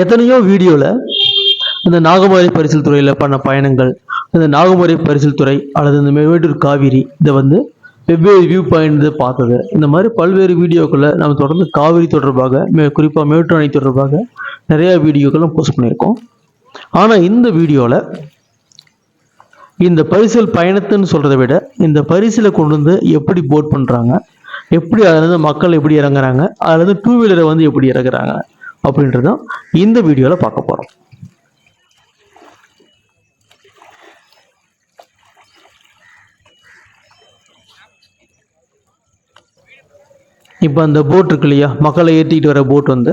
எத்தனையோ வீடியோவில் இந்த நாகமரை பரிசல் துறையில் பண்ண பயணங்கள் இந்த நாகமரை பரிசல் துறை அல்லது இந்த மேவேட்டூர் காவிரி இதை வந்து வெவ்வேறு வியூ பாயிண்ட் பார்த்தது. இந்த மாதிரி பல்வேறு வீடியோக்களை நம்ம தொடர்ந்து காவிரி தொடர்பாக மே குறிப்பாக மேட்டூர் அணை தொடர்பாக நிறையா வீடியோக்களும் போஸ்ட் பண்ணியிருக்கோம். ஆனால் இந்த வீடியோவில் இந்த பரிசல் பயணத்துன்னு சொல்கிறத விட இந்த பரிசில் கொண்டு வந்து எப்படி போட் பண்ணுறாங்க எப்படி அதுலேருந்து மக்கள் எப்படி இறங்குறாங்க அதுலேருந்து டூ வீலரை வந்து எப்படி இறங்குறாங்க அப்படின்றதான் இந்த வீடியோவில் பார்க்க போகிறோம் இப்போ அந்த போட் இருக்கு இல்லையா? மக்களை ஏற்றிக்கிட்டு வர போட் வந்து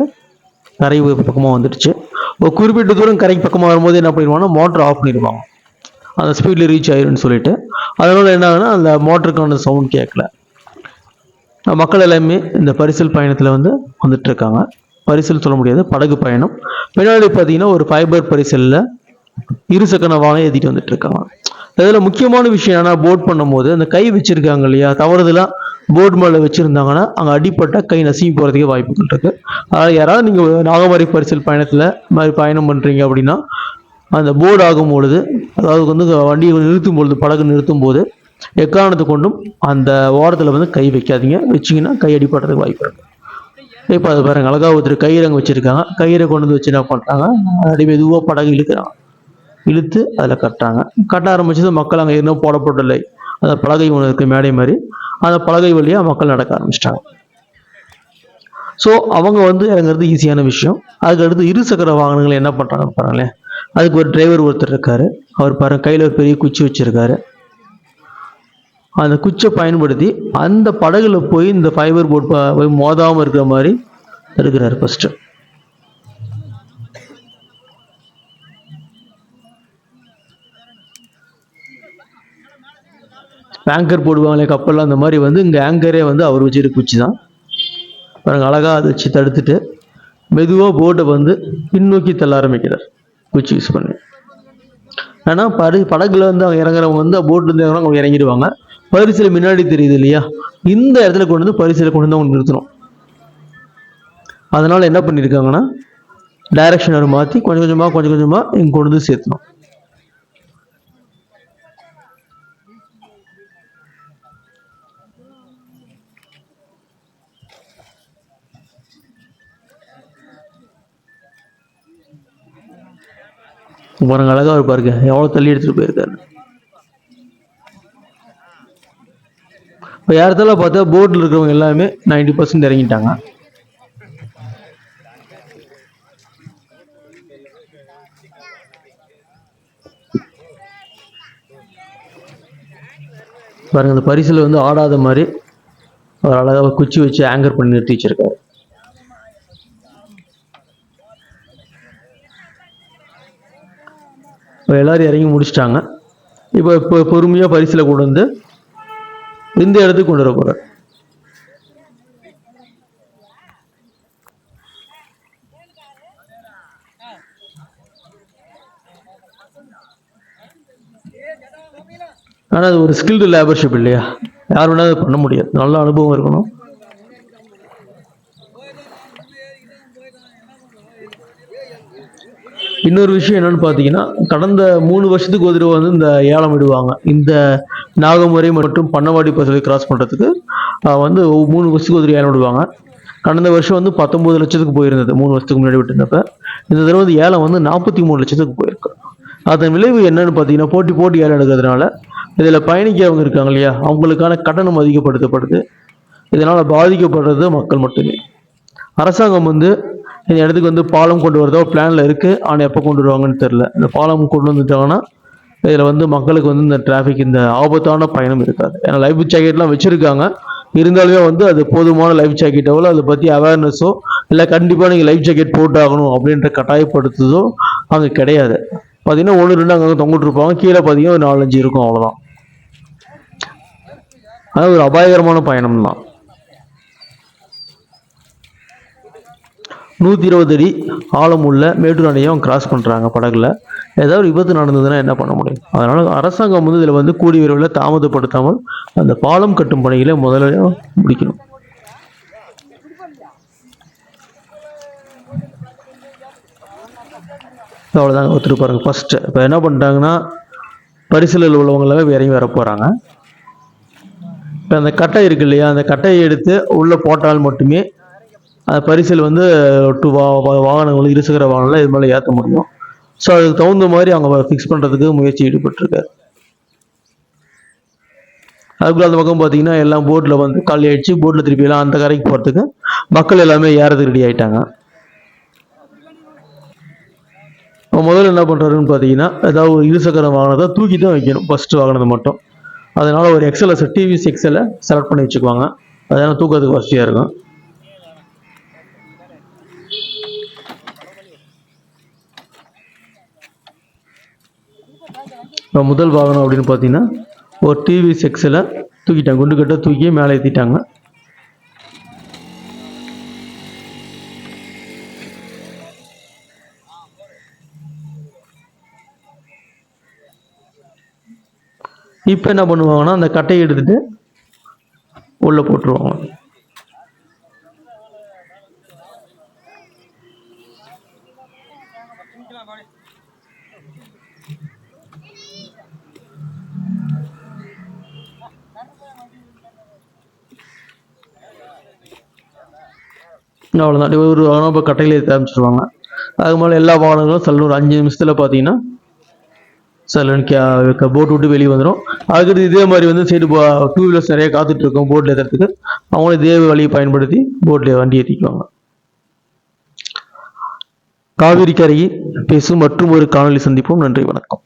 கரை பக்கமாக வந்துடுச்சு. இப்போ குறிப்பிட்ட தூரம் கரைக்கு பக்கமாக வரும்போது என்ன பண்ணிடுவாங்கன்னா மோட்டர் ஆஃப் பண்ணிடுவாங்க. அந்த ஸ்பீடில் ரீச் ஆயிரும்னு சொல்லிட்டு. அதனால என்ன ஆகுதுன்னா அந்த மோட்டருக்கான சவுண்ட் கேட்கல மக்கள் எல்லாமே இந்த பரிசல் பயணத்தில் வந்து வந்துட்டு இருக்காங்க. பரிசல் சொல்ல முடியாது. படகு பயணம். பின்னாடி பார்த்தீங்கன்னா ஒரு ஃபைபர் பரிசலில் இருசக்கர வாகனம் ஏற்றிட்டு வந்துட்டு இருக்காங்க. இதில் முக்கியமான விஷயம் என்ன போட் பண்ணும்போது அந்த கை வச்சிருக்காங்க இல்லையா? தவறுதெல்லாம் போட் மேலே வச்சுருந்தாங்கன்னா அங்கே அடிப்பட்ட கை நசுங்கி போகிறதுக்கே வாய்ப்புகள் இருக்குது அதனால் யாராவது நீங்கள் நாகமரை பரிசல் பயணத்தில் மாதிரி பயணம் பண்ணுறீங்க அப்படின்னா அந்த போர்டு ஆகும் பொழுது அதாவது வந்து வண்டியை நிறுத்தும் பொழுது படகு நிறுத்தும் போது எக்காரணத்தை கொண்டும் அந்த ஓரத்தில் வந்து கை வைக்காதீங்க. வச்சிங்கன்னா கை அடிப்படுறதுக்கு வாய்ப்பு இருக்குது இப்போ அது பாருங்க அழகா ஒருத்தர் கயிறங்க வச்சுருக்காங்க. கயிறை கொண்டு வந்து வச்சு என்ன பண்ணுறாங்க அப்படி மெதுவாக படகு இழுக்கிறாங்க. இழுத்து அதில் கட்டுறாங்க. கட்ட ஆரம்பிச்சது மக்கள் அங்கே இன்னும் போடப்படவில்லை அந்த பலகை ஒன்று இருக்குது மேடை மாதிரி. அந்த பலகை வழியாக மக்கள் நடக்க ஆரம்பிச்சிட்டாங்க. ஸோ அவங்க வந்து இறங்குறது ஈஸியான விஷயம். அதுக்கு அடுத்து இரு சக்கர வாகனங்கள் என்ன பண்ணுறாங்கன்னு பாருங்களேன். அதுக்கு ஒரு டிரைவர் ஒருத்தர் இருக்காரு. அவர் பாருங்க கையில் ஒரு பெரிய குச்சி வச்சுருக்காரு. அந்த குச்சை பயன்படுத்தி அந்த படகுல போய் இந்த ஃபைபர் போட் போய் மோதாமல் இருக்கிற மாதிரி இருக்கிறாரு ஃபர்ஸ்ட்டு ஆங்கர் போடுவாங்களே கப்பல்லாம் அந்த மாதிரி வந்து இங்கே ஆங்கரே வந்து அவர் வச்சுட்டு குச்சி தான். பாருங்க அழகாக அதை வச்சு தடுத்துட்டு மெதுவாக போட்டை வந்து பின்னோக்கி தள்ள ஆரம்பிக்கிறார். குச்சி யூஸ் பண்ணி. ஏன்னா படகு படகுல வந்து அவங்க இறங்குறவங்க வந்து போட்ல இருந்து இறங்குறவங்க அவங்க இறங்கிடுவாங்க. பரிசில் முன்னாடி தெரியுது இல்லையா? இந்த இடத்துல கொண்டு வந்து பரிசில் கொண்டு வந்து அவங்க நிறுத்தணும். அதனால என்ன பண்ணியிருக்காங்கன்னா டைரக்ஷனை மாற்றி கொஞ்சம் கொஞ்சமாக கொஞ்சம் கொஞ்சமாக இங்கே கொண்டு வந்து சேர்த்தணும். பாருங்க அழகா அவர் பாருங்க. எவ்வளோ தள்ளி எடுத்துட்டு போயிருக்காரு. இப்போ இடத்துல பார்த்தா போட்டில் இருக்கிறவங்க எல்லாமே 90% பர்சன்ட் இறங்கிட்டாங்க. பாருங்க இந்த பரிசில் வந்து ஆடாத மாதிரி அவர் அழகாக குச்சி வச்சு ஆங்கர் பண்ணி நிறுத்தி வச்சிருக்காரு. இப்போ எல்லாரும் இறங்கி முடிச்சிட்டாங்க. இப்போ இப்போ பொறுமையாக பரிசில் கொண்டு வந்து இந்த இடத்துக்கு கொண்டு வர போகிறார் ஆனால் அது ஒரு ஸ்கில்டு லேபர்ஷிப் இல்லையா? யார் வேணாலும் பண்ண முடியாது. நல்ல அனுபவம் இருக்கணும். இன்னொரு விஷயம் என்னன்னு பார்த்தீங்கன்னா கடந்த மூணு வருஷத்துக்கு ஒரு தடவை வந்து இந்த ஏலம் விடுவாங்க இந்த நாகமுறை மற்றும் பண்ணவாடி பகுதியை கிராஸ் பண்ணுறதுக்கு வந்து மூணு வருஷத்துக்கு ஒரு தடவை ஏலம் விடுவாங்க கடந்த வருஷம் வந்து பத்தொன்பது லட்சத்துக்கு போயிருந்தது மூணு வருஷத்துக்கு முன்னாடி விட்டுருந்தப்ப. இந்த தடவை வந்து ஏலம் வந்து நாற்பத்தி மூணு லட்சத்துக்கு போயிருக்கு. அதன் விளைவு என்னன்னு பார்த்தீங்கன்னா போட்டி போட்டி ஏலம் எடுக்கிறதுனால இதில் பயணிக்கிறவங்க இருக்காங்க இல்லையா அவங்களுக்கான கட்டணம் அதிகப்படுத்தப்படுது. இதனால் பாதிக்கப்படுறது மக்கள் மட்டுமே. அரசாங்கம் வந்து இந்த இடத்துக்கு வந்து பாலம் கொண்டு வரதோ பிளானில் இருக்குது ஆனால் எப்போ கொண்டு வருவாங்கன்னு தெரில இந்த பாலம் கொண்டு வந்துட்டாங்கன்னா இதில் வந்து மக்களுக்கு வந்து இந்த டிராஃபிக் இந்த ஆபத்தான பயணம் இருக்காது. ஏன்னா லைஃப் ஜாக்கெட்லாம் வச்சுருக்காங்க. இருந்தாலுமே வந்து அது போதுமான லைஃப் ஜாக்கெட்டோ அதை பற்றி அவேர்னஸோ இல்லை கண்டிப்பாக நீங்கள் லைஃப் ஜாக்கெட் போட்டாகணும் அப்படின்ற கட்டாயப்படுத்துதோ அங்கே கிடையாது. பார்த்தீங்கன்னா ஒன்று ரெண்டு அங்கே தொங்கிட்டு இருப்பாங்க. கீழே பார்த்தீங்கன்னா ஒரு நாலஞ்சு இருக்கும் அவ்வளோதான் அது ஒரு அபாயகரமான பயணம் தான் நூற்றி இருபது அடி ஆழம் உள்ள மேட்டூர் அணையும் கிராஸ் பண்ணுறாங்க படகுல. ஏதாவது விபத்து நடந்ததுன்னா என்ன பண்ண முடியும்? அதனால் அரசாங்கம் வந்து இதில் வந்து கூடிய விரைவில் தாமதப்படுத்தாமல் அந்த பாலம் கட்டும் பணிகளை முதல்ல முடிக்கணும். அவ்வளோதாங்க ஒருத்தர் பாருங்க ஃபஸ்ட்டு இப்போ என்ன பண்ணிட்டாங்கன்னா பரிசலில் உள்ளவங்க வேறையும் இறங்கி வர போகிறாங்க இப்போ அந்த கட்டை இருக்கு இல்லையா? அந்த கட்டையை எடுத்து உள்ளே போட்டால் மட்டுமே அந்த பரிசல் வந்து டூ வா வா- வாகனங்கள் இருசக்கர வாகனம்லாம் இது மேலே ஏற்ற முடியும். ஸோ அதுக்கு தகுந்த மாதிரி அவங்க ஃபிக்ஸ் பண்ணுறதுக்கு முயற்சி ஈடுபட்டிருக்காரு. அதுக்குள்ள அந்த பக்கம் பார்த்தீங்கன்னா எல்லாம் போட்டில் வந்து காலி ஆயிடுச்சு போட்டில் திருப்பி எல்லாம் அந்த கரைக்கு போகிறதுக்கு மக்கள் எல்லாமே ஏறதுக்கு ரெடி ஆகிட்டாங்க இப்போ முதல்ல என்ன பண்ணுறாருன்னு பார்த்தீங்கன்னா ஏதாவது ஒரு இருசக்கர வாகனத்தை தூக்கி தான் வைக்கணும். ஃபஸ்ட்டு வாகனத்தை மட்டும். அதனால ஒரு எக்ஸலை டிவிஎஸ் எக்ஸலை செலக்ட் பண்ணி வச்சுக்குவாங்க. அதனால் தூக்கிறதுக்கு வசதியாக இருக்கும். இப்போ முதல் வாகனம் அப்படின்னு பார்த்தீங்கன்னா ஒரு டிவி செக்ஸில் தூக்கிட்டாங்க. குண்டு கட்ட தூக்கி மேலே ஏற்றிட்டாங்க இப்போ என்ன பண்ணுவாங்கன்னா அந்த கட்டையை எடுத்துட்டு உள்ளே போட்டுருவாங்க. அவ்வளோதான் ஒரு வாகனம் இப்போ கட்டையில் ஏற்றி ஆரம்பிச்சிருவாங்க அதுக்கு மேலே எல்லா வாகனங்களும் சலூன் ஒரு அஞ்சு நிமிஷத்தில் பார்த்தீங்கன்னா சில போட் விட்டு வெளியே வந்துடும் அதுக்கடுத்து இதே மாதிரி வந்து சைடு டூ வீலர்ஸ் நிறைய காத்துட்டு இருக்கும் போட்டில் ஏற்றுறதுக்கு அவங்களும் இதே வழியை பயன்படுத்தி போட்டில் வண்டி ஏற்றிக்குவாங்க காவிரி கரையை பேசும் மற்றும் ஒரு காணொலி சந்திப்போம். நன்றி வணக்கம்.